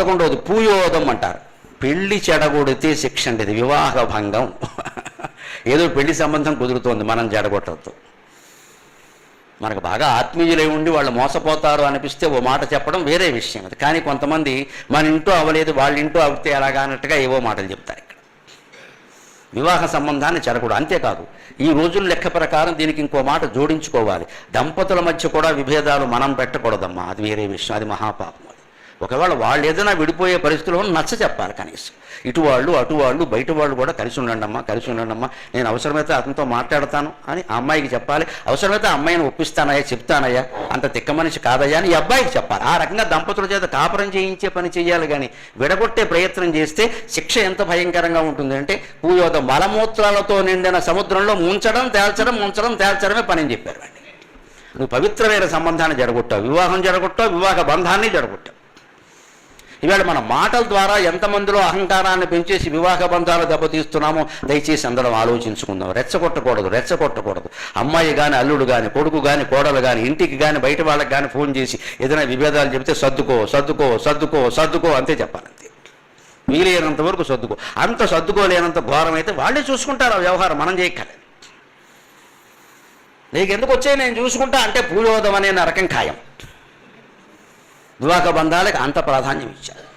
పదకొండవది పూయోదం అంటారు. పెళ్ళి చెడగొడితే శిక్ష అండి ఇది వివాహ భంగం. ఏదో పెళ్ళి సంబంధం కుదురుతోంది మనం చెడగొట్టద్దు మనకు బాగా ఆత్మీయులై ఉండి వాళ్ళు మోసపోతారు అనిపిస్తే ఓ మాట చెప్పడం వేరే విషయం అది. కానీ కొంతమంది మన ఇంట్లో అవ్వలేదు వాళ్ళ ఇంట్లో అవితే ఎలాగా అన్నట్టుగా ఏవో మాటలు చెప్తారు ఇక్కడ. వివాహ సంబంధాన్ని చెడకూడదు అంతేకాదు ఈ రోజుల లెక్క ప్రకారం దీనికి ఇంకో మాట జోడించుకోవాలి. దంపతుల మధ్య కూడా విభేదాలు మనం పెట్టకూడదమ్మా. అది వేరే విషయం అది మహాపాపం. ఒకవేళ వాళ్ళు ఏదైనా విడిపోయే పరిస్థితిలో నచ్చ చెప్పాలి కనీసం. ఇటు వాళ్ళు అటు వాళ్ళు బయట వాళ్ళు కూడా కలిసి ఉండండి అమ్మా కలిసి ఉండండి అమ్మా నేను అవసరమైతే అతనితో మాట్లాడతాను అని ఆ అమ్మాయికి చెప్పాలి. అవసరమైతే ఆ అమ్మాయిని ఒప్పిస్తానయ్యా చెప్తానయ్యా. అంత తిక్క మనిషి కాదయ్యా అని ఈ అబ్బాయికి చెప్పాలి. ఆ రకంగా దంపతుల చేత కాపురం చేయించే పని చేయాలి కానీ విడగొట్టే ప్రయత్నం చేస్తే శిక్ష ఎంత భయంకరంగా ఉంటుంది అంటే పూయోద మలమూత్రాలతో నిండిన సముద్రంలో ముంచడం తేల్చడం ముంచడం తేల్చడమే పని అని చెప్పారు వాడిని. నువ్వు పవిత్రమైన సంబంధాన్ని జరగొట్టావు వివాహం జరగొట్టావు వివాహ బంధాన్ని జరగొట్టావు. ఇవాళ మన మాటల ద్వారా ఎంతమందిలో అహంకారాన్ని పెంచేసి వివాహ బంధాలు దెబ్బతీస్తున్నామో దయచేసి అందరం ఆలోచించుకుందాం. రెచ్చగొట్టకూడదు రెచ్చగొట్టకూడదు. అమ్మాయి కానీ అల్లుడు కానీ కొడుకు కానీ కోడలు కానీ ఇంటికి కానీ బయట వాళ్ళకి కానీ ఫోన్ చేసి ఏదైనా విభేదాలు చెబితే సర్దుకో సర్దుకో సర్దుకో సర్దుకో అంతే చెప్పాలంతే. వీలైనంత వరకు సర్దుకో. అంత సర్దుకోలేనంత ఘోరం అయితే వాళ్ళే చూసుకుంటారు ఆ వ్యవహారం మనం చేయక్కర్లేదు. నీకు ఎందుకు వచ్చాయి? నేను చూసుకుంటా అంటే పూజోదం అనే నరకం ఖాయం. వివాహ బంధాలకు అంత ప్రాధాన్యం ఇచ్చారు.